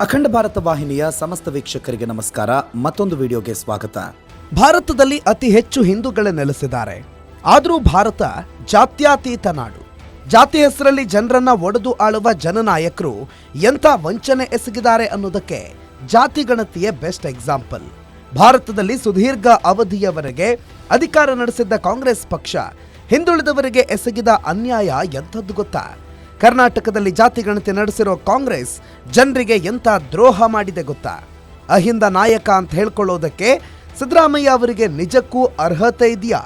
ಅಖಂಡ ಭಾರತ ವಾಹಿನಿಯ ಸಮಸ್ತ ವೀಕ್ಷಕರಿಗೆ ನಮಸ್ಕಾರ. ಮತ್ತೊಂದು ವಿಡಿಯೋಗೆ ಸ್ವಾಗತ. ಭಾರತದಲ್ಲಿ ಅತಿ ಹೆಚ್ಚು ಹಿಂದೂಗಳೇ ನೆಲೆಸಿದ್ದಾರೆ. ಆದರೂ ಭಾರತ ಜಾತ್ಯಾತೀತ ನಾಡು. ಜಾತಿ ಹೆಸರಲ್ಲಿ ಜನರನ್ನ ಒಡೆದು ಆಳುವ ಜನನಾಯಕರು ಎಂಥ ವಂಚನೆ ಎಸಗಿದ್ದಾರೆ ಅನ್ನೋದಕ್ಕೆ ಜಾತಿ ಗಣತಿಯೇ ಬೆಸ್ಟ್ ಎಕ್ಸಾಂಪಲ್. ಭಾರತದಲ್ಲಿ ಸುದೀರ್ಘ ಅವಧಿಯವರೆಗೆ ಅಧಿಕಾರ ನಡೆಸಿದ್ದ ಕಾಂಗ್ರೆಸ್ ಪಕ್ಷ ಹಿಂದುಳಿದವರಿಗೆ ಎಸಗಿದ ಅನ್ಯಾಯ ಎಂಥದ್ದು ಗೊತ್ತಾ? ಕರ್ನಾಟಕದಲ್ಲಿ ಜಾತಿ ಗಣತಿ ನಡೆಸಿರೋ ಕಾಂಗ್ರೆಸ್ ಜನರಿಗೆ ಎಂಥ ದ್ರೋಹ ಮಾಡಿದೆ ಗೊತ್ತಾ? ಅಹಿಂದ ನಾಯಕ ಅಂತ ಹೇಳ್ಕೊಳ್ಳೋದಕ್ಕೆ ಸಿದ್ದರಾಮಯ್ಯ ಅವರಿಗೆ ನಿಜಕ್ಕೂ ಅರ್ಹತೆ ಇದೆಯಾ?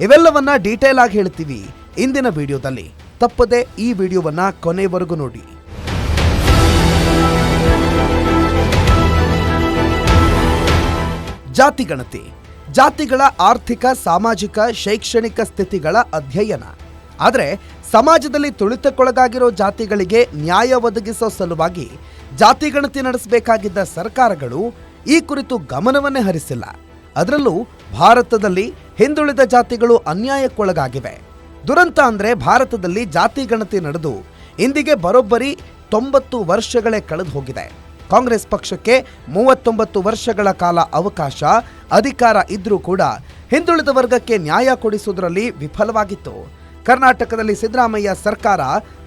ಇವೆಲ್ಲವನ್ನ ಡೀಟೇಲ್ ಆಗಿ ಹೇಳ್ತೀವಿ ಇಂದಿನ ವಿಡಿಯೋದಲ್ಲಿ. ತಪ್ಪದೆ ಈ ವಿಡಿಯೋವನ್ನ ಕೊನೆವರೆಗೂ ನೋಡಿ. ಜಾತಿ ಗಣತಿ. ಜಾತಿಗಳ ಆರ್ಥಿಕ, ಸಾಮಾಜಿಕ, ಶೈಕ್ಷಣಿಕ ಸ್ಥಿತಿಗಳ ಅಧ್ಯಯನ. ಆದರೆ ಸಮಾಜದಲ್ಲಿ ತುಳಿತಕ್ಕೊಳಗಾಗಿರೋ ಜಾತಿಗಳಿಗೆ ನ್ಯಾಯ ಒದಗಿಸೋ ಸಲುವಾಗಿ ಜಾತಿ ಗಣತಿ ನಡೆಸಬೇಕಾಗಿದ್ದ ಸರ್ಕಾರಗಳು ಈ ಕುರಿತು ಗಮನವನ್ನೇ ಹರಿಸಿಲ್ಲ. ಅದರಲ್ಲೂ ಭಾರತದಲ್ಲಿ ಹಿಂದುಳಿದ ಜಾತಿಗಳು ಅನ್ಯಾಯಕ್ಕೊಳಗಾಗಿವೆ. ದುರಂತ ಅಂದರೆ ಭಾರತದಲ್ಲಿ ಜಾತಿ ಗಣತಿ ನಡೆದು ಇಂದಿಗೆ ಬರೋಬ್ಬರಿ ತೊಂಬತ್ತು ವರ್ಷಗಳೇ ಕಳೆದು ಹೋಗಿದೆ. ಕಾಂಗ್ರೆಸ್ ಪಕ್ಷಕ್ಕೆ ಮೂವತ್ತೊಂಬತ್ತು ವರ್ಷಗಳ ಕಾಲ ಅವಕಾಶ, ಅಧಿಕಾರ ಇದ್ರೂ ಕೂಡ ಹಿಂದುಳಿದ ವರ್ಗಕ್ಕೆ ನ್ಯಾಯ ಕೊಡಿಸುವುದರಲ್ಲಿ ವಿಫಲವಾಗಿತ್ತು. ಕರ್ನಾಟಕದಲ್ಲಿ ಸಿದ್ದರಾಮಯ್ಯ ಸರ್ಕಾರ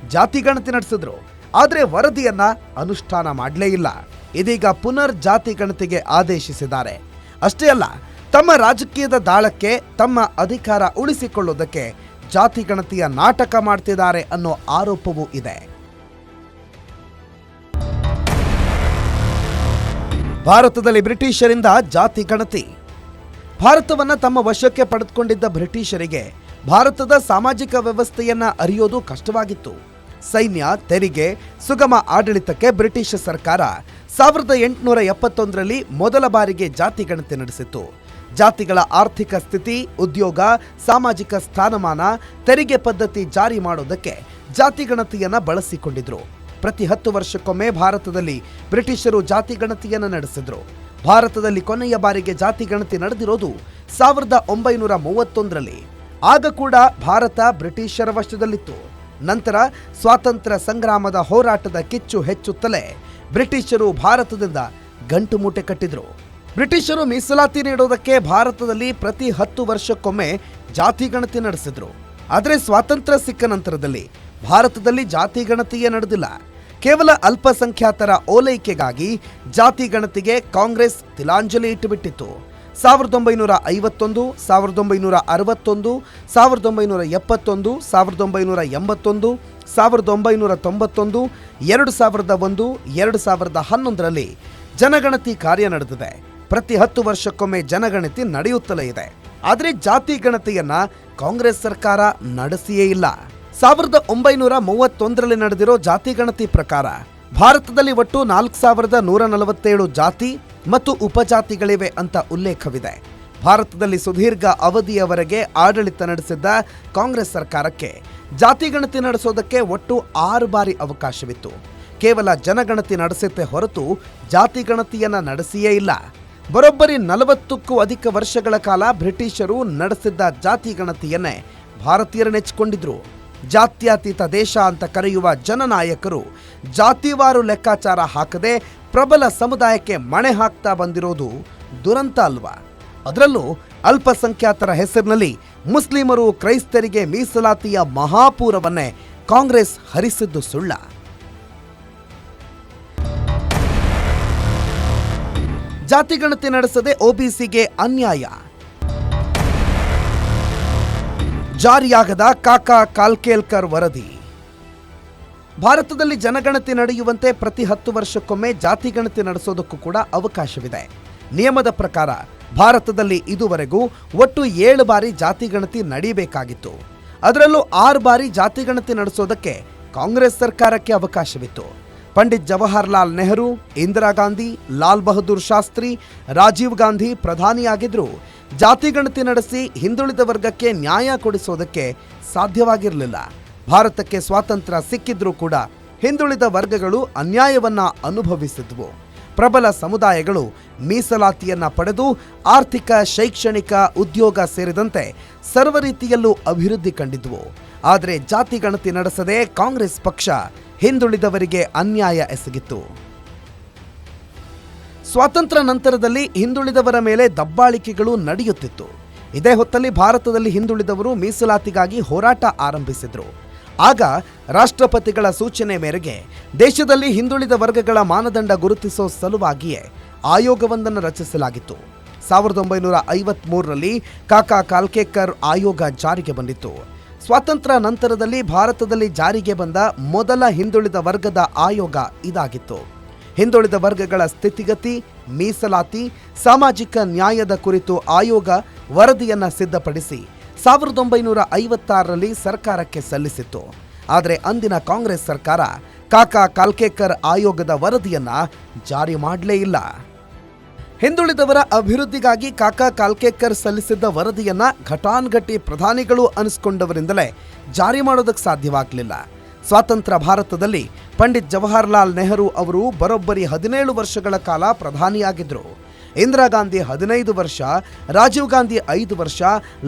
ಜಾತಿ ಗಣತಿ ನಡೆಸಿದ್ರು. ಆದರೆ ವರದಿಯನ್ನ ಅನುಷ್ಠಾನ ಮಾಡಲೇ ಇಲ್ಲ. ಇದೀಗ ಪುನರ್ ಜಾತಿ ಗಣತಿಗೆ ಆದೇಶಿಸಿದ್ದಾರೆ. ಅಷ್ಟೇ ಅಲ್ಲ, ತಮ್ಮ ರಾಜಕೀಯದ ದಾಳಕ್ಕೆ ತಮ್ಮ ಅಧಿಕಾರ ಉಳಿಸಿಕೊಳ್ಳುವುದಕ್ಕೆ ಜಾತಿ ಗಣತಿಯ ನಾಟಕ ಮಾಡ್ತಿದ್ದಾರೆ ಅನ್ನೋ ಆರೋಪವೂ ಇದೆ. ಭಾರತದಲ್ಲಿ ಬ್ರಿಟಿಷರಿಂದ ಜಾತಿ ಗಣತಿ. ಭಾರತವನ್ನು ತಮ್ಮ ವಶಕ್ಕೆ ಪಡೆದುಕೊಂಡಿದ್ದ ಬ್ರಿಟಿಷರಿಗೆ ಭಾರತದ ಸಾಮಾಜಿಕ ವ್ಯವಸ್ಥೆಯನ್ನ ಅರಿಯೋದು ಕಷ್ಟವಾಗಿತ್ತು. ಸೈನ್ಯ, ತೆರಿಗೆ, ಸುಗಮ ಆಡಳಿತಕ್ಕೆ ಬ್ರಿಟಿಷ್ ಸರ್ಕಾರ ಸಾವಿರದ ಎಂಟುನೂರ ಎಪ್ಪತ್ತೊಂದರಲ್ಲಿ ಮೊದಲ ಬಾರಿಗೆ ಜಾತಿ ಗಣತಿ ನಡೆಸಿತ್ತು. ಜಾತಿಗಳ ಆರ್ಥಿಕ ಸ್ಥಿತಿ, ಉದ್ಯೋಗ, ಸಾಮಾಜಿಕ ಸ್ಥಾನಮಾನ, ತೆರಿಗೆ ಪದ್ಧತಿ ಜಾರಿ ಮಾಡೋದಕ್ಕೆ ಜಾತಿ ಗಣತಿಯನ್ನ ಬಳಸಿಕೊಂಡಿದ್ರು. ಪ್ರತಿ ಹತ್ತು ವರ್ಷಕ್ಕೊಮ್ಮೆ ಭಾರತದಲ್ಲಿ ಬ್ರಿಟಿಷರು ಜಾತಿ ಗಣತಿಯನ್ನ ನಡೆಸಿದ್ರು. ಭಾರತದಲ್ಲಿ ಕೊನೆಯ ಬಾರಿಗೆ ಜಾತಿ ಗಣತಿ ನಡೆದಿರೋದು ಸಾವಿರದ ಒಂಬೈನೂರ ಮೂವತ್ತೊಂದರಲ್ಲಿ. ಆಗ ಕೂಡ ಭಾರತ ಬ್ರಿಟಿಷರ ವಶದಲ್ಲಿತ್ತು. ನಂತರ ಸ್ವಾತಂತ್ರ್ಯ ಸಂಗ್ರಾಮದ ಹೋರಾಟದ ಕಿಚ್ಚು ಹೆಚ್ಚುತ್ತಲೇ ಬ್ರಿಟಿಷರು ಭಾರತದಿಂದ ಗಂಟು ಮೂಟೆ ಕಟ್ಟಿದ್ರು. ಬ್ರಿಟಿಷರು ಮೀಸಲಾತಿ ನೀಡೋದಕ್ಕೆ ಭಾರತದಲ್ಲಿ ಪ್ರತಿ ಹತ್ತು ವರ್ಷಕ್ಕೊಮ್ಮೆ ಜಾತಿ ಗಣತಿ ನಡೆಸಿದ್ರು. ಆದರೆ ಸ್ವಾತಂತ್ರ್ಯ ಸಿಕ್ಕ ನಂತರದಲ್ಲಿ ಭಾರತದಲ್ಲಿ ಜಾತಿ ಗಣತಿಯೇ ನಡೆದಿಲ್ಲ. ಕೇವಲ ಅಲ್ಪಸಂಖ್ಯಾತರ ಓಲೈಕೆಗಾಗಿ ಜಾತಿ ಗಣತಿಗೆ ಕಾಂಗ್ರೆಸ್ ತಿಲಾಂಜಲಿ ಇಟ್ಟುಬಿಟ್ಟಿತ್ತು. ಸಾವಿರದ ಒಂಬೈನೂರ ಐವತ್ತೊಂದು, ಸಾವಿರದ ಒಂಬೈನೂರ ಅರವತ್ತೊಂದು, ಸಾವಿರದ ಒಂಬೈನೂರ ಎಪ್ಪತ್ತೊಂದು, ಸಾವಿರದ ಒಂಬೈನೂರ ಎಂಬತ್ತೊಂದು, ಸಾವಿರದ ಒಂಬೈನೂರ ತೊಂಬತ್ತೊಂದು, ಎರಡು ಸಾವಿರದ ಒಂದು, ಎರಡು ಸಾವಿರದ ಹನ್ನೊಂದರಲ್ಲಿ ಜನಗಣತಿ ಕಾರ್ಯ ನಡೆದಿದೆ. ಪ್ರತಿ ಹತ್ತು ವರ್ಷಕ್ಕೊಮ್ಮೆ ಜನಗಣತಿ ನಡೆಯುತ್ತಲೇ ಇದೆ. ಆದರೆ ಜಾತಿ ಗಣತಿಯನ್ನ ಕಾಂಗ್ರೆಸ್ ಸರ್ಕಾರ ನಡೆಸಿಯೇ ಇಲ್ಲ. ಸಾವಿರದ ಒಂಬೈನೂರ ಮೂವತ್ತೊಂದರಲ್ಲಿ ನಡೆದಿರೋ ಜಾತಿ ಗಣತಿ ಪ್ರಕಾರ ಭಾರತದಲ್ಲಿ ಒಟ್ಟು ನಾಲ್ಕು ಸಾವಿರದ ನೂರ ನಲವತ್ತೇಳು ಜಾತಿ ಮತ್ತು ಉಪಜಾತಿಗಳಿವೆ ಅಂತ ಉಲ್ಲೇಖವಿದೆ. ಭಾರತದಲ್ಲಿ ಸುದೀರ್ಘ ಅವಧಿಯವರೆಗೆ ಆಡಳಿತ ನಡೆಸಿದ್ದ ಕಾಂಗ್ರೆಸ್ ಸರ್ಕಾರಕ್ಕೆ ಜಾತಿ ಗಣತಿ ನಡೆಸೋದಕ್ಕೆ ಒಟ್ಟು ಆರು ಬಾರಿ ಅವಕಾಶವಿತ್ತು. ಕೇವಲ ಜನಗಣತಿ ನಡೆಸುತ್ತೆ ಹೊರತು ಜಾತಿ ಗಣತಿಯನ್ನ ನಡೆಸಿಯೇ ಇಲ್ಲ. ಬರೋಬ್ಬರಿ ನಲವತ್ತಕ್ಕೂ ಅಧಿಕ ವರ್ಷಗಳ ಕಾಲ ಬ್ರಿಟಿಷರು ನಡೆಸಿದ್ದ ಜಾತಿ ಗಣತಿಯನ್ನೇ ಭಾರತೀಯರು ನೆಚ್ಚಿಕೊಂಡಿದ್ರು. ಜಾತ್ಯಾತೀತ ದೇಶ ಅಂತ ಕರೆಯುವ ಜನನಾಯಕರು ಜಾತಿವಾರು ಲೆಕ್ಕಾಚಾರ ಹಾಕದೆ ಪ್ರಬಲ ಸಮುದಾಯಕ್ಕೆ ಮಣೆ ಹಾಕ್ತಾ ಬಂದಿರೋದು ದುರಂತ ಅಲ್ವಾ? ಅದರಲ್ಲೂ ಅಲ್ಪಸಂಖ್ಯಾತರ ಹೆಸರಿನಲ್ಲಿ ಮುಸ್ಲಿಮರು ಕ್ರೈಸ್ತರಿಗೆ ಮೀಸಲಾತಿಯ ಮಹಾಪೂರವನ್ನೇ ಕಾಂಗ್ರೆಸ್ ಹರಿಸಿದ್ದು ಸುಳ್ಳ. ಜಾತಿ ಗಣತಿ ನಡೆಸದೆ ಒಬಿಸಿಗೆ ಅನ್ಯಾಯ. ಜಾರಿಯಾಗದ ಕಾಕಾ ಕಾಲ್ಕೇಲ್ಕರ್ ವರದಿ. ಭಾರತದಲ್ಲಿ ಜನಗಣತಿ ನಡೆಯುವಂತೆ ಪ್ರತಿ ಹತ್ತು ವರ್ಷಕ್ಕೊಮ್ಮೆ ಜಾತಿ ಗಣತಿ ನಡೆಸೋದಕ್ಕೂ ಕೂಡ ಅವಕಾಶವಿದೆ. ನಿಯಮದ ಪ್ರಕಾರ ಭಾರತದಲ್ಲಿ ಇದುವರೆಗೂ ಒಟ್ಟು ಏಳು ಬಾರಿ ಜಾತಿ ಗಣತಿ ನಡೀಬೇಕಾಗಿತ್ತು. ಅದರಲ್ಲೂ ಆರು ಬಾರಿ ಜಾತಿ ಗಣತಿ ನಡೆಸೋದಕ್ಕೆ ಕಾಂಗ್ರೆಸ್ ಸರ್ಕಾರಕ್ಕೆ ಅವಕಾಶವಿತ್ತು. ಪಂಡಿತ್ ಜವಾಹರ್ಲಾಲ್ ನೆಹರು, ಇಂದಿರಾ ಗಾಂಧಿ, ಲಾಲ್ ಬಹದ್ದೂರ್ ಶಾಸ್ತ್ರಿ, ರಾಜೀವ್ ಗಾಂಧಿ ಪ್ರಧಾನಿಯಾಗಿದ್ದರೂ ಜಾತಿ ಗಣತಿ ನಡೆಸಿ ಹಿಂದುಳಿದ ವರ್ಗಕ್ಕೆ ನ್ಯಾಯ ಕೊಡಿಸೋದಕ್ಕೆ ಸಾಧ್ಯವಾಗಿರಲಿಲ್ಲ. ಭಾರತಕ್ಕೆ ಸ್ವಾತಂತ್ರ್ಯ ಸಿಕ್ಕಿದ್ರೂ ಕೂಡ ಹಿಂದುಳಿದ ವರ್ಗಗಳು ಅನ್ಯಾಯವನ್ನು ಅನುಭವಿಸಿದ್ವು. ಪ್ರಬಲ ಸಮುದಾಯಗಳು ಮೀಸಲಾತಿಯನ್ನ ಪಡೆದು ಆರ್ಥಿಕ, ಶೈಕ್ಷಣಿಕ, ಉದ್ಯೋಗ ಸೇರಿದಂತೆ ಸರ್ವ ರೀತಿಯಲ್ಲೂ ಅಭಿವೃದ್ಧಿ ಕಂಡಿದ್ವು. ಆದರೆ ಜಾತಿ ಗಣತಿ ನಡೆಸದೆ ಕಾಂಗ್ರೆಸ್ ಪಕ್ಷ ಹಿಂದುಳಿದವರಿಗೆ ಅನ್ಯಾಯ ಎಸಗಿತ್ತು. ಸ್ವಾತಂತ್ರ್ಯ ನಂತರದಲ್ಲಿ ಹಿಂದುಳಿದವರ ಮೇಲೆ ದಬ್ಬಾಳಿಕೆಗಳು ನಡೆಯುತ್ತಿತ್ತು. ಇದೇ ಹೊತ್ತಲ್ಲಿ ಭಾರತದಲ್ಲಿ ಹಿಂದುಳಿದವರು ಮೀಸಲಾತಿಗಾಗಿ ಹೋರಾಟ ಆರಂಭಿಸಿದ್ರು. ಆಗ ರಾಷ್ಟ್ರಪತಿಗಳ ಸೂಚನೆ ಮೇರೆಗೆ ದೇಶದಲ್ಲಿ ಹಿಂದುಳಿದ ವರ್ಗಗಳ ಮಾನದಂಡ ಗುರುತಿಸೋ ಸಲುವಾಗಿಯೇ ಆಯೋಗವೊಂದನ್ನು ರಚಿಸಲಾಗಿತ್ತು. ಸಾವಿರದ ಒಂಬೈನೂರ ಐವತ್ಮೂರರಲ್ಲಿ ಕಾಕಾ ಕಾಲ್ಕೇಕರ್ ಆಯೋಗ ಜಾರಿಗೆ ಬಂದಿತ್ತು. ಸ್ವಾತಂತ್ರ್ಯ ನಂತರದಲ್ಲಿ ಭಾರತದಲ್ಲಿ ಜಾರಿಗೆ ಬಂದ ಮೊದಲ ಹಿಂದುಳಿದ ವರ್ಗದ ಆಯೋಗ ಇದಾಗಿತ್ತು. ಹಿಂದುಳಿದ ವರ್ಗಗಳ ಸ್ಥಿತಿಗತಿ, ಮೀಸಲಾತಿ, ಸಾಮಾಜಿಕ ನ್ಯಾಯದ ಕುರಿತು ಆಯೋಗ ವರದಿಯನ್ನು ಸಿದ್ಧಪಡಿಸಿ ಸಾವಿರದ ಒಂಬೈನೂರ ಐವತ್ತಾರರಲ್ಲಿ ಸರ್ಕಾರಕ್ಕೆ ಸಲ್ಲಿಸಿತ್ತು. ಆದರೆ ಅಂದಿನ ಕಾಂಗ್ರೆಸ್ ಸರ್ಕಾರ ಕಾಕಾ ಕಾಲ್ಕೇಕರ್ ಆಯೋಗದ ವರದಿಯನ್ನ ಜಾರಿ ಮಾಡಲೇ ಇಲ್ಲ. ಹಿಂದುಳಿದವರ ಅಭಿವೃದ್ಧಿಗಾಗಿ ಕಾಕಾ ಕಾಲ್ಕೇಕರ್ ಸಲ್ಲಿಸಿದ್ದ ವರದಿಯನ್ನ ಘಟಾನ್ಘಟಿ ಪ್ರಧಾನಿಗಳು ಅನಿಸ್ಕೊಂಡವರಿಂದಲೇ ಜಾರಿ ಮಾಡೋದಕ್ಕೆ ಸಾಧ್ಯವಾಗಲಿಲ್ಲ. ಸ್ವಾತಂತ್ರ್ಯ ಭಾರತದಲ್ಲಿ ಪಂಡಿತ್ ಜವಾಹರ್ಲಾಲ್ ನೆಹರು ಅವರು ಬರೋಬ್ಬರಿ ಹದಿನೇಳು ವರ್ಷಗಳ ಕಾಲ ಪ್ರಧಾನಿಯಾಗಿದ್ದರು ಇಂದಿರಾ ಗಾಂಧಿ ಹದಿನೈದು ವರ್ಷ, ರಾಜೀವ್ ಗಾಂಧಿ ಐದು ವರ್ಷ,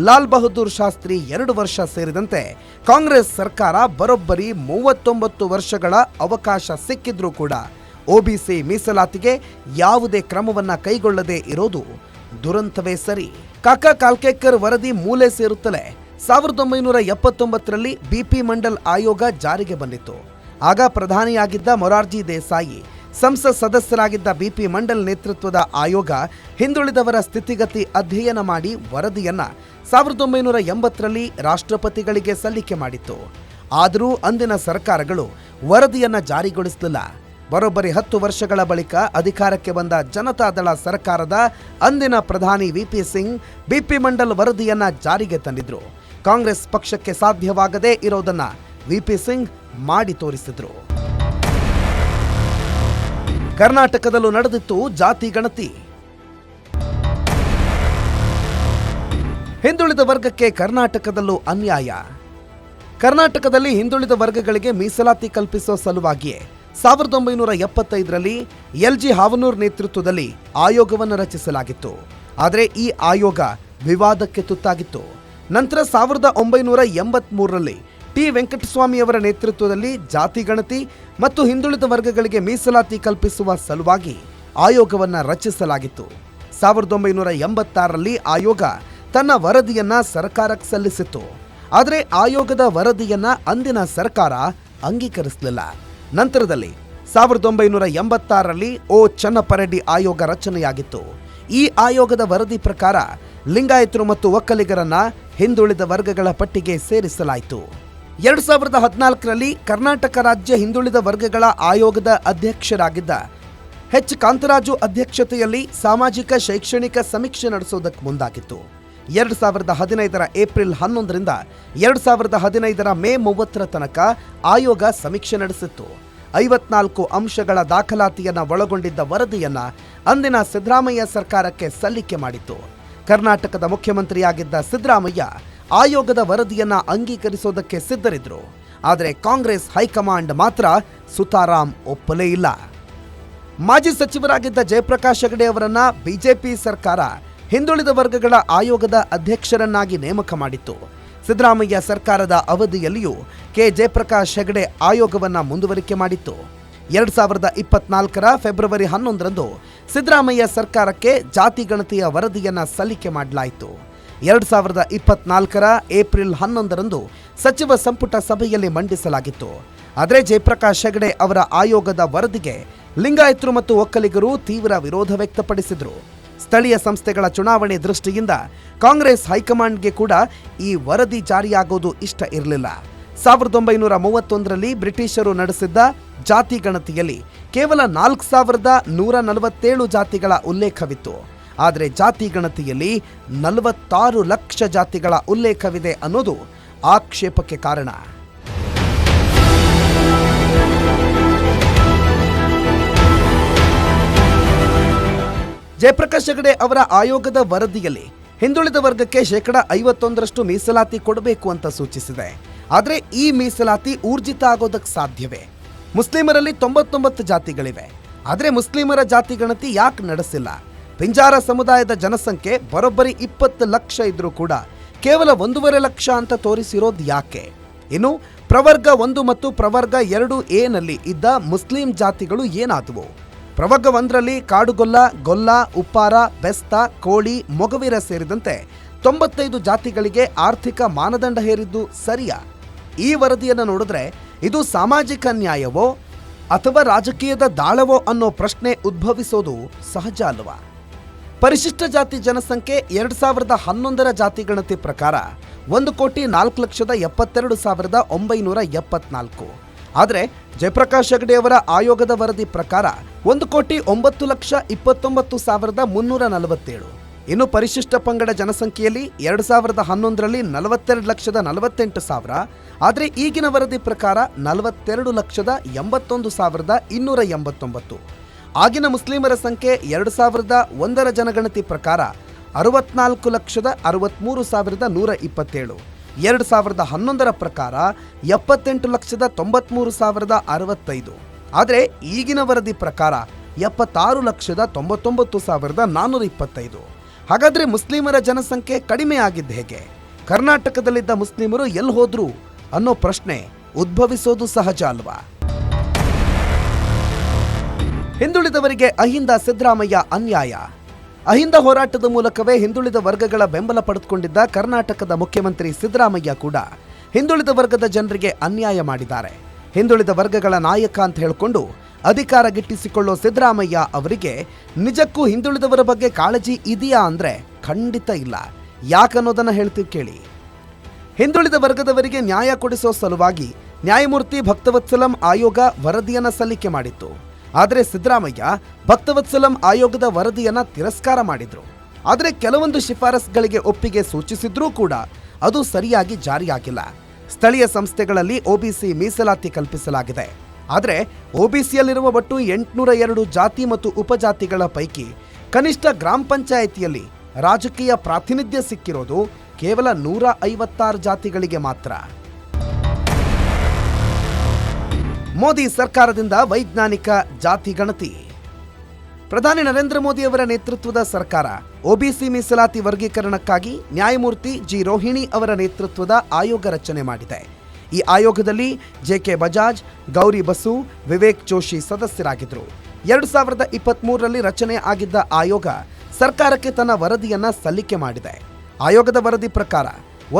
ಲಾಲ್ ಬಹದ್ದೂರ್ ಶಾಸ್ತ್ರಿ ಎರಡು ವರ್ಷ ಸೇರಿದಂತೆ ಕಾಂಗ್ರೆಸ್ ಸರ್ಕಾರ ಬರೋಬ್ಬರಿ ಮೂವತ್ತೊಂಬತ್ತು ವರ್ಷಗಳ ಅವಕಾಶ ಸಿಕ್ಕಿದ್ರೂ ಕೂಡ ಒಬಿಸಿ ಮೀಸಲಾತಿಗೆ ಯಾವುದೇ ಕ್ರಮವನ್ನ ಕೈಗೊಳ್ಳದೆ ಇರೋದು ದುರಂತವೇ ಸರಿ. ಕಾಕಾ ಕಾಲ್ಕೇಕರ್ ವರದಿ ಮೂಲೆ ಸೇರುತ್ತಲೇ ಸಾವಿರದ ಒಂಬೈನೂರ ಎಪ್ಪತ್ತೊಂಬತ್ತರಲ್ಲಿ ಬಿಪಿ ಮಂಡಲ್ ಆಯೋಗ ಜಾರಿಗೆ ಬಂದಿತ್ತು. ಆಗ ಪ್ರಧಾನಿಯಾಗಿದ್ದ ಮೊರಾರ್ಜಿ ದೇಸಾಯಿ ಸಂಸತ್ ಸದಸ್ಯರಾಗಿದ್ದ ಬಿಪಿ ಮಂಡಲ್ ನೇತೃತ್ವದ ಆಯೋಗ ಹಿಂದುಳಿದವರ ಸ್ಥಿತಿಗತಿ ಅಧ್ಯಯನ ಮಾಡಿ ವರದಿಯನ್ನ ಸಾವಿರದ ಒಂಬೈನೂರ ಎಂಬತ್ತರಲ್ಲಿ ರಾಷ್ಟ್ರಪತಿಗಳಿಗೆ ಸಲ್ಲಿಕೆ ಮಾಡಿತ್ತು. ಆದರೂ ಅಂದಿನ ಸರ್ಕಾರಗಳು ವರದಿಯನ್ನ ಜಾರಿಗೊಳಿಸಲಿಲ್ಲ. ಬರೋಬ್ಬರಿ ಹತ್ತು ವರ್ಷಗಳ ಬಳಿಕ ಅಧಿಕಾರಕ್ಕೆ ಬಂದ ಜನತಾದಳ ಸರ್ಕಾರದ ಅಂದಿನ ಪ್ರಧಾನಿ ವಿಪಿ ಸಿಂಗ್ ಬಿಪಿ ಮಂಡಲ್ ವರದಿಯನ್ನ ಜಾರಿಗೆ ತಂದಿದ್ರು. ಕಾಂಗ್ರೆಸ್ ಪಕ್ಷಕ್ಕೆ ಸಾಧ್ಯವಾಗದೇ ಇರೋದನ್ನ ವಿಪಿ ಸಿಂಗ್ ಮಾಡಿ ತೋರಿಸಿದ್ರು. ಕರ್ನಾಟಕದಲ್ಲೂ ನಡೆದಿತ್ತು ಜಾತಿ ಗಣತಿ. ಹಿಂದುಳಿದ ವರ್ಗಕ್ಕೆ ಕರ್ನಾಟಕದಲ್ಲೂ ಅನ್ಯಾಯ. ಕರ್ನಾಟಕದಲ್ಲಿ ಹಿಂದುಳಿದ ವರ್ಗಗಳಿಗೆ ಮೀಸಲಾತಿ ಕಲ್ಪಿಸುವ ಸಲುವಾಗಿಯೇ ಸಾವಿರದ ಒಂಬೈನೂರ ಎಪ್ಪತ್ತೈದರಲ್ಲಿ ಎಲ್ ಜಿ ಹಾವನೂರ್ ನೇತೃತ್ವದಲ್ಲಿ ಆಯೋಗವನ್ನು ರಚಿಸಲಾಗಿತ್ತು. ಆದರೆ ಈ ಆಯೋಗ ವಿವಾದಕ್ಕೆ ತುತ್ತಾಗಿತ್ತು. ನಂತರ ಸಾವಿರದ ಒಂಬೈನೂರ ಎಂಬತ್ಮೂರರಲ್ಲಿ ಟಿ ವೆಂಕಟಸ್ವಾಮಿಯವರ ನೇತೃತ್ವದಲ್ಲಿ ಜಾತಿ ಗಣತಿ ಮತ್ತು ಹಿಂದುಳಿದ ವರ್ಗಗಳಿಗೆ ಮೀಸಲಾತಿ ಕಲ್ಪಿಸುವ ಸಲುವಾಗಿ ಆಯೋಗವನ್ನು ರಚಿಸಲಾಗಿತ್ತು. ಸಾವಿರದ ಒಂಬೈನೂರ ಎಂಬತ್ತಾರರಲ್ಲಿ ಆಯೋಗ ತನ್ನ ವರದಿಯನ್ನ ಸರ್ಕಾರಕ್ಕೆ ಸಲ್ಲಿಸಿತ್ತು. ಆದರೆ ಆಯೋಗದ ವರದಿಯನ್ನ ಅಂದಿನ ಸರ್ಕಾರ ಅಂಗೀಕರಿಸಲಿಲ್ಲ. ನಂತರದಲ್ಲಿ ಸಾವಿರದ ಒಂಬೈನೂರ ಎಂಬತ್ತಾರರಲ್ಲಿ ಓ. ಚನ್ನಪರೆಡ್ಡಿ ಆಯೋಗ ರಚನೆಯಾಗಿತ್ತು. ಈ ಆಯೋಗದ ವರದಿ ಪ್ರಕಾರ ಲಿಂಗಾಯತರು ಮತ್ತು ಒಕ್ಕಲಿಗರನ್ನ ಹಿಂದುಳಿದ ವರ್ಗಗಳ ಪಟ್ಟಿಗೆ ಸೇರಿಸಲಾಯಿತು. ಎರಡು ಸಾವಿರದ ಹದಿನಾಲ್ಕರಲ್ಲಿ ಕರ್ನಾಟಕ ರಾಜ್ಯ ಹಿಂದುಳಿದ ವರ್ಗಗಳ ಆಯೋಗದ ಅಧ್ಯಕ್ಷರಾಗಿದ್ದ ಎಚ್. ಕಾಂತರಾಜು ಅಧ್ಯಕ್ಷತೆಯಲ್ಲಿ ಸಾಮಾಜಿಕ ಶೈಕ್ಷಣಿಕ ಸಮೀಕ್ಷೆ ನಡೆಸೋದಕ್ಕೆ ಮುಂದಾಗಿತ್ತು. ಎರಡು ಸಾವಿರದ ಹದಿನೈದರ ಏಪ್ರಿಲ್ ಹನ್ನೊಂದರಿಂದ ಎರಡು ಸಾವಿರದ ಹದಿನೈದರ ಮೇ ಮೂವತ್ತರ ತನಕ ಆಯೋಗ ಸಮೀಕ್ಷೆ ನಡೆಸಿತ್ತು. ಐವತ್ನಾಲ್ಕು ಅಂಶಗಳ ದಾಖಲಾತಿಯನ್ನು ಒಳಗೊಂಡಿದ್ದ ವರದಿಯನ್ನು ಅಂದಿನ ಸಿದ್ದರಾಮಯ್ಯ ಸರ್ಕಾರಕ್ಕೆ ಸಲ್ಲಿಕೆ ಮಾಡಿತ್ತು. ಕರ್ನಾಟಕದ ಮುಖ್ಯಮಂತ್ರಿಯಾಗಿದ್ದ ಸಿದ್ದರಾಮಯ್ಯ ಆಯೋಗದ ವರದಿಯನ್ನ ಅಂಗೀಕರಿಸೋದಕ್ಕೆ ಸಿದ್ಧರಿದ್ರು. ಆದರೆ ಕಾಂಗ್ರೆಸ್ ಹೈಕಮಾಂಡ್ ಮಾತ್ರ ಸುತಾರಾಮ್ ಒಪ್ಪಲೇ ಇಲ್ಲ. ಮಾಜಿ ಸಚಿವರಾಗಿದ್ದ ಜಯಪ್ರಕಾಶ್ ಹೆಗಡೆ ಅವರನ್ನ ಬಿಜೆಪಿ ಸರ್ಕಾರ ಹಿಂದುಳಿದ ವರ್ಗಗಳ ಆಯೋಗದ ಅಧ್ಯಕ್ಷರನ್ನಾಗಿ ನೇಮಕ ಮಾಡಿತ್ತು. ಸಿದ್ದರಾಮಯ್ಯ ಸರ್ಕಾರದ ಅವಧಿಯಲ್ಲಿಯೂ ಕೆ ಜಯಪ್ರಕಾಶ್ ಹೆಗಡೆ ಆಯೋಗವನ್ನು ಮುಂದುವರಿಕೆ ಮಾಡಿತ್ತು. ಎರಡು ಸಾವಿರದ ಇಪ್ಪತ್ನಾಲ್ಕರ ಫೆಬ್ರವರಿ ಹನ್ನೊಂದರಂದು ಸಿದ್ದರಾಮಯ್ಯ ಸರ್ಕಾರಕ್ಕೆ ಜಾತಿ ಗಣತಿಯ ವರದಿಯನ್ನು ಸಲ್ಲಿಕೆ ಮಾಡಲಾಯಿತು. ಎರಡ್ ಸಾವಿರದ ಇಪ್ಪತ್ನಾಲ್ಕರ ಏಪ್ರಿಲ್ ಹನ್ನೊಂದರಂದು ಸಚಿವ ಸಂಪುಟ ಸಭೆಯಲ್ಲಿ ಮಂಡಿಸಲಾಗಿತ್ತು. ಆದರೆ ಜಯಪ್ರಕಾಶ್ ಹೆಗಡೆ ಅವರ ಆಯೋಗದ ವರದಿಗೆ ಲಿಂಗಾಯತರು ಮತ್ತು ಒಕ್ಕಲಿಗರು ತೀವ್ರ ವಿರೋಧ ವ್ಯಕ್ತಪಡಿಸಿದರು. ಸ್ಥಳೀಯ ಸಂಸ್ಥೆಗಳ ಚುನಾವಣೆ ದೃಷ್ಟಿಯಿಂದ ಕಾಂಗ್ರೆಸ್ ಹೈಕಮಾಂಡ್ಗೆ ಕೂಡ ಈ ವರದಿ ಜಾರಿಯಾಗೋದು ಇಷ್ಟ ಇರಲಿಲ್ಲ. ಸಾವಿರದ ಒಂಬೈನೂರ ಮೂವತ್ತೊಂದರಲ್ಲಿ ಬ್ರಿಟಿಷರು ನಡೆಸಿದ್ದ ಜಾತಿ ಗಣತಿಯಲ್ಲಿ ಕೇವಲ ನಾಲ್ಕು ಸಾವಿರದ ನೂರ ನಲವತ್ತೇಳು ಜಾತಿಗಳ ಉಲ್ಲೇಖವಿತ್ತು. ಆದರೆ ಜಾತಿ ಗಣತಿಯಲ್ಲಿ ನಲವತ್ತಾರು ಲಕ್ಷ ಜಾತಿಗಳ ಉಲ್ಲೇಖವಿದೆ ಅನ್ನೋದು ಆಕ್ಷೇಪಕ್ಕೆ ಕಾರಣ. ಜಯಪ್ರಕಾಶ್ ಹೆಗಡೆ ಅವರ ಆಯೋಗದ ವರದಿಯಲ್ಲಿ ಹಿಂದುಳಿದ ವರ್ಗಕ್ಕೆ ಶೇಕಡ ಐವತ್ತೊಂದರಷ್ಟು ಮೀಸಲಾತಿ ಕೊಡಬೇಕು ಅಂತ ಸೂಚಿಸಿದೆ. ಆದರೆ ಈ ಮೀಸಲಾತಿ ಊರ್ಜಿತ ಆಗೋದಕ್ಕೆ ಸಾಧ್ಯವೇ? ಮುಸ್ಲಿಮರಲ್ಲಿ ತೊಂಬತ್ತೊಂಬತ್ತು ಜಾತಿಗಳಿವೆ. ಆದರೆ ಮುಸ್ಲಿಮರ ಜಾತಿ ಗಣತಿ ಯಾಕೆ ನಡೆಸಿಲ್ಲ? ಪಿಂಜಾರ ಸಮುದಾಯದ ಜನಸಂಖ್ಯೆ ಬರೋಬ್ಬರಿ ಇಪ್ಪತ್ತು ಲಕ್ಷ ಇದ್ರೂ ಕೂಡ ಕೇವಲ ಒಂದೂವರೆ ಲಕ್ಷ ಅಂತ ತೋರಿಸಿರೋದು ಯಾಕೆ? ಇನ್ನು, ಪ್ರವರ್ಗ ಒಂದು ಮತ್ತು ಪ್ರವರ್ಗ ಎರಡು ನಲ್ಲಿ ಇದ್ದ ಮುಸ್ಲಿಂ ಜಾತಿಗಳು ಏನಾದವು? ಪ್ರವರ್ಗ ಒಂದರಲ್ಲಿ ಕಾಡುಗೊಲ್ಲ, ಗೊಲ್ಲ, ಉಪ್ಪಾರ, ಬೆಸ್ತ, ಕೋಳಿ, ಮೊಗವೀರ ಸೇರಿದಂತೆ ತೊಂಬತ್ತೈದು ಜಾತಿಗಳಿಗೆ ಆರ್ಥಿಕ ಮಾನದಂಡ ಹೇರಿದ್ದು ಸರಿಯಾ? ಈ ವರದಿಯನ್ನು ನೋಡಿದ್ರೆ ಇದು ಸಾಮಾಜಿಕ ನ್ಯಾಯವೋ ಅಥವಾ ರಾಜಕೀಯದ ದಾಳವೋ ಅನ್ನೋ ಪ್ರಶ್ನೆ ಉದ್ಭವಿಸೋದು ಸಹಜ ಅಲ್ವಾ? ಪರಿಶಿಷ್ಟ ಜಾತಿ ಜನಸಂಖ್ಯೆ ಎರಡು ಸಾವಿರದ ಹನ್ನೊಂದರ ಜಾತಿ ಗಣತಿ ಪ್ರಕಾರ ಒಂದು ಕೋಟಿ ನಾಲ್ಕು ಲಕ್ಷದ ಎಪ್ಪತ್ತೆರಡು ಸಾವಿರದ ಒಂಬೈನೂರ ಎಪ್ಪತ್ನಾಲ್ಕು. ಆದರೆ ಜಯಪ್ರಕಾಶ್ ಹೆಗಡೆ ಅವರ ಆಯೋಗದ ವರದಿ ಪ್ರಕಾರ ಒಂದು ಕೋಟಿ ಒಂಬತ್ತು ಲಕ್ಷ ಇಪ್ಪತ್ತೊಂಬತ್ತು ಸಾವಿರದ ಮುನ್ನೂರ ನಲವತ್ತೇಳು. ಇನ್ನು ಪರಿಶಿಷ್ಟ ಪಂಗಡ ಜನಸಂಖ್ಯೆಯಲ್ಲಿ ಎರಡು ಸಾವಿರದ ಹನ್ನೊಂದರಲ್ಲಿ ನಲವತ್ತೆರಡು ಲಕ್ಷದ ನಲವತ್ತೆಂಟು ಸಾವಿರ, ಆದರೆ ಈಗಿನ ವರದಿ ಪ್ರಕಾರ ನಲವತ್ತೆರಡು ಲಕ್ಷದ ಎಂಬತ್ತೊಂದು ಸಾವಿರದ ಇನ್ನೂರ ಎಂಬತ್ತೊಂಬತ್ತು. ಆಗಿನ ಮುಸ್ಲಿಮರ ಸಂಖ್ಯೆ ಎರಡು ಸಾವಿರದ ಒಂದರ ಜನಗಣತಿ ಪ್ರಕಾರ ಅರವತ್ನಾಲ್ಕು ಲಕ್ಷದ ಅರವತ್ತ್ಮೂರು ಸಾವಿರದ ನೂರ ಇಪ್ಪತ್ತೇಳು. ಎರಡು ಸಾವಿರದ ಹನ್ನೊಂದರ ಪ್ರಕಾರ ಎಪ್ಪತ್ತೆಂಟು ಲಕ್ಷದ ತೊಂಬತ್ಮೂರು ಸಾವಿರದ ಅರವತ್ತೈದು. ಆದರೆ ಈಗಿನ ವರದಿ ಪ್ರಕಾರ ಎಪ್ಪತ್ತಾರು ಲಕ್ಷದ ತೊಂಬತ್ತೊಂಬತ್ತು ಸಾವಿರದ ನಾನ್ನೂರ ಇಪ್ಪತ್ತೈದು. ಹಾಗಾದರೆ ಮುಸ್ಲಿಮರ ಜನಸಂಖ್ಯೆ ಕಡಿಮೆ ಆಗಿದ್ದು ಹೇಗೆ? ಕರ್ನಾಟಕದಲ್ಲಿದ್ದ ಮುಸ್ಲಿಮರು ಎಲ್ಲಿ ಹೋದ್ರು ಅನ್ನೋ ಪ್ರಶ್ನೆ ಉದ್ಭವಿಸೋದು ಸಹಜ ಅಲ್ವಾ? ಹಿಂದುಳಿದವರಿಗೆ ಅಹಿಂದ ಸಿದ್ದರಾಮಯ್ಯ ಅನ್ಯಾಯ. ಅಹಿಂದ ಹೋರಾಟದ ಮೂಲಕವೇ ಹಿಂದುಳಿದ ವರ್ಗಗಳ ಬೆಂಬಲ ಪಡೆದುಕೊಂಡಿದ್ದ ಕರ್ನಾಟಕದ ಮುಖ್ಯಮಂತ್ರಿ ಸಿದ್ದರಾಮಯ್ಯ ಕೂಡ ಹಿಂದುಳಿದ ವರ್ಗದ ಜನರಿಗೆ ಅನ್ಯಾಯ ಮಾಡಿದ್ದಾರೆ. ಹಿಂದುಳಿದ ವರ್ಗಗಳ ನಾಯಕ ಅಂತ ಹೇಳಿಕೊಂಡು ಅಧಿಕಾರ ಗಿಟ್ಟಿಸಿಕೊಳ್ಳೋ ಸಿದ್ದರಾಮಯ್ಯ ಅವರಿಗೆ ನಿಜಕ್ಕೂ ಹಿಂದುಳಿದವರ ಬಗ್ಗೆ ಕಾಳಜಿ ಇದೆಯಾ ಅಂದರೆ ಖಂಡಿತ ಇಲ್ಲ. ಯಾಕನ್ನೋದನ್ನು ಹೇಳ್ತೀವಿ ಕೇಳಿ. ಹಿಂದುಳಿದ ವರ್ಗದವರಿಗೆ ನ್ಯಾಯ ಕೊಡಿಸೋ ಸಲುವಾಗಿ ನ್ಯಾಯಮೂರ್ತಿ ಭಕ್ತವತ್ಸಲಂ ಆಯೋಗ ವರದಿಯನ್ನು ಸಲ್ಲಿಕೆ ಮಾಡಿತ್ತು. ಆದರೆ ಸಿದ್ದರಾಮಯ್ಯ ಭಕ್ತವತ್ಸಲಂ ಆಯೋಗದ ವರದಿಯನ್ನ ತಿರಸ್ಕಾರ ಮಾಡಿದ್ರು. ಆದರೆ ಕೆಲವೊಂದು ಶಿಫಾರಸ್ಗಳಿಗೆ ಒಪ್ಪಿಗೆ ಸೂಚಿಸಿದ್ರೂ ಕೂಡ ಅದು ಸರಿಯಾಗಿ ಜಾರಿಯಾಗಿಲ್ಲ. ಸ್ಥಳೀಯ ಸಂಸ್ಥೆಗಳಲ್ಲಿ ಒಬಿಸಿ ಮೀಸಲಾತಿ ಕಲ್ಪಿಸಲಾಗಿದೆ. ಆದರೆ ಒಬಿಸಿಯಲ್ಲಿರುವ ಒಟ್ಟು ಎಂಟುನೂರ ಎರಡು ಜಾತಿ ಮತ್ತು ಉಪಜಾತಿಗಳ ಪೈಕಿ ಕನಿಷ್ಠ ಗ್ರಾಮ ಪಂಚಾಯಿತಿಯಲ್ಲಿ ರಾಜಕೀಯ ಪ್ರಾತಿನಿಧ್ಯ ಸಿಕ್ಕಿರೋದು ಕೇವಲ ನೂರ ಐವತ್ತಾರು ಜಾತಿಗಳಿಗೆ ಮಾತ್ರ. ಮೋದಿ ಸರ್ಕಾರದಿಂದ ವೈಜ್ಞಾನಿಕ ಜಾತಿ ಗಣತಿ. ಪ್ರಧಾನಿ ನರೇಂದ್ರ ಮೋದಿ ಅವರ ನೇತೃತ್ವದ ಸರ್ಕಾರ, ಒಬಿಸಿ ಮೀಸಲಾತಿ ವರ್ಗೀಕರಣಕ್ಕಾಗಿ ನ್ಯಾಯಮೂರ್ತಿ ಜಿ ರೋಹಿಣಿ ಅವರ ನೇತೃತ್ವದ ಆಯೋಗ ರಚನೆ ಮಾಡಿದೆ. ಈ ಆಯೋಗದಲ್ಲಿ ಜೆಕೆ ಬಜಾಜ್, ಗೌರಿ ಬಸು, ವಿವೇಕ್ ಜೋಶಿ ಸದಸ್ಯರಾಗಿದ್ದರು. ಎರಡು ಸಾವಿರದ ಇಪ್ಪತ್ತ್ಮೂರರಲ್ಲಿ ರಚನೆ ಆಗಿದ್ದ ಆಯೋಗ ಸರ್ಕಾರಕ್ಕೆ ತನ್ನ ವರದಿಯನ್ನು ಸಲ್ಲಿಕೆ ಮಾಡಿದೆ. ಆಯೋಗದ ವರದಿ ಪ್ರಕಾರ,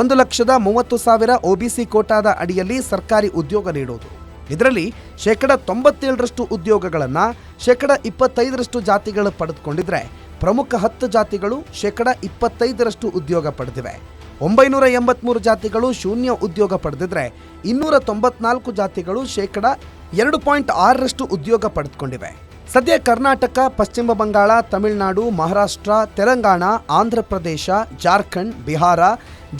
ಒಂದು ಲಕ್ಷದ ಮೂವತ್ತು ಸಾವಿರ ಒಬಿಸಿ ಕೋಟಾದ ಅಡಿಯಲ್ಲಿ ಸರ್ಕಾರಿ ಉದ್ಯೋಗ ನೀಡುವುದು ಇದರಲ್ಲಿ ಶೇಕಡ ತೊಂಬತ್ತೇಳರಷ್ಟು ಉದ್ಯೋಗಗಳನ್ನು ಶೇಕಡ ಇಪ್ಪತ್ತೈದರಷ್ಟು ಜಾತಿಗಳು ಪಡೆದುಕೊಂಡಿದ್ರೆ ಪ್ರಮುಖ ಹತ್ತು ಜಾತಿಗಳು ಶೇಕಡ ಇಪ್ಪತ್ತೈದರಷ್ಟು ಉದ್ಯೋಗ ಪಡೆದಿವೆ. ಒಂಬೈನೂರ ಎಂಬತ್ಮೂರು ಜಾತಿಗಳು ಶೂನ್ಯ ಉದ್ಯೋಗ ಪಡೆದಿದ್ರೆ ಇನ್ನೂರ ತೊಂಬತ್ನಾಲ್ಕು ಜಾತಿಗಳು ಶೇಕಡ ಎರಡು ಪಾಯಿಂಟ್ ಆರರಷ್ಟು ಉದ್ಯೋಗ ಪಡೆದುಕೊಂಡಿವೆ. ಸದ್ಯ ಕರ್ನಾಟಕ, ಪಶ್ಚಿಮ ಬಂಗಾಳ, ತಮಿಳುನಾಡು, ಮಹಾರಾಷ್ಟ್ರ, ತೆಲಂಗಾಣ, ಆಂಧ್ರ ಪ್ರದೇಶ, ಜಾರ್ಖಂಡ್, ಬಿಹಾರ,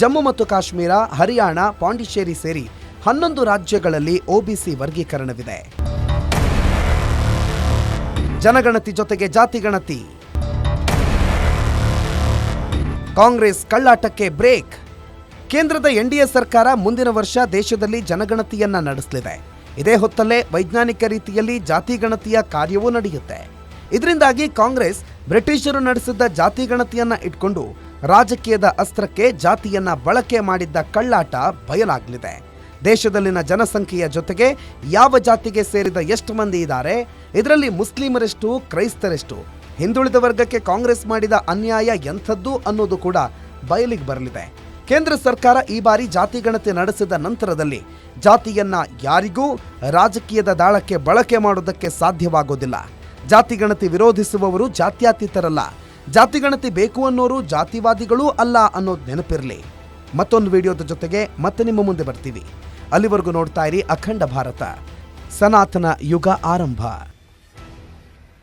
ಜಮ್ಮು ಮತ್ತು ಕಾಶ್ಮೀರ, ಹರಿಯಾಣ, ಪಾಂಡಿಚೇರಿ ಸೇರಿ ಹನ್ನೊಂದು ರಾಜ್ಯಗಳಲ್ಲಿ ಒಬಿಸಿ ವರ್ಗೀಕರಣವಿದೆ. ಜನಗಣತಿ ಜೊತೆಗೆ ಜಾತಿ ಗಣತಿ. ಕಾಂಗ್ರೆಸ್ ಕಳ್ಳಾಟಕ್ಕೆ ಬ್ರೇಕ್. ಕೇಂದ್ರದ ಎನ್ಡಿಎ ಸರ್ಕಾರ ಮುಂದಿನ ವರ್ಷ ದೇಶದಲ್ಲಿ ಜನಗಣತಿಯನ್ನ ನಡೆಸಲಿದೆ. ಇದೇ ಹೊತ್ತಲ್ಲೇ ವೈಜ್ಞಾನಿಕ ರೀತಿಯಲ್ಲಿ ಜಾತಿ ಗಣತಿಯ ಕಾರ್ಯವೂ ನಡೆಯುತ್ತೆ. ಇದರಿಂದಾಗಿ ಕಾಂಗ್ರೆಸ್ ಬ್ರಿಟಿಷರು ನಡೆಸಿದ್ದ ಜಾತಿ ಗಣತಿಯನ್ನ ಇಟ್ಕೊಂಡು ರಾಜಕೀಯದ ಅಸ್ತ್ರಕ್ಕೆ ಜಾತಿಯನ್ನ ಬಳಕೆ ಮಾಡಿದ್ದ ಕಳ್ಳಾಟ ಬಯಲಾಗಲಿದೆ. ದೇಶದಲ್ಲಿನ ಜನಸಂಖ್ಯೆಯ ಜೊತೆಗೆ ಯಾವ ಜಾತಿಗೆ ಸೇರಿದ ಎಷ್ಟು ಮಂದಿ ಇದ್ದಾರೆ? ಇದರಲ್ಲಿ ಮುಸ್ಲಿಮರೆಷ್ಟು, ಕ್ರೈಸ್ತರೆಷ್ಟು? ಹಿಂದುಳಿದ ವರ್ಗಕ್ಕೆ ಕಾಂಗ್ರೆಸ್ ಮಾಡಿದ ಅನ್ಯಾಯ ಎಂಥದ್ದು ಅನ್ನೋದು ಕೂಡ ಬಯಲಿಗೆ ಬರಲಿದೆ. ಕೇಂದ್ರ ಸರ್ಕಾರ ಈ ಬಾರಿ ಜಾತಿ ಗಣತಿ ನಡೆಸಿದ ನಂತರದಲ್ಲಿ ಜಾತಿಯನ್ನ ಯಾರಿಗೂ ರಾಜಕೀಯದ ದಾಳಕ್ಕೆ ಬಳಕೆ ಮಾಡೋದಕ್ಕೆ ಸಾಧ್ಯವಾಗೋದಿಲ್ಲ. ಜಾತಿ ಗಣತಿ ವಿರೋಧಿಸುವವರು ಜಾತ್ಯಾತೀತರಲ್ಲ. ಜಾತಿ ಗಣತಿ ಬೇಕು ಅನ್ನೋರು ಜಾತಿವಾದಿಗಳೂ ಅಲ್ಲ ಅನ್ನೋದು ನೆನಪಿರಲಿ. ಮತ್ತೊಂದು ವಿಡಿಯೋದ ಜೊತೆಗೆ ಮತ್ತೆ ನಿಮ್ಮ ಮುಂದೆ ಬರ್ತೀವಿ. ಅಲ್ಲಿವರೆಗೂ ನೋಡ್ತಾ ಇರಿ ಅಖಂಡ ಭಾರತ. ಸನಾತನ ಯುಗ ಆರಂಭ.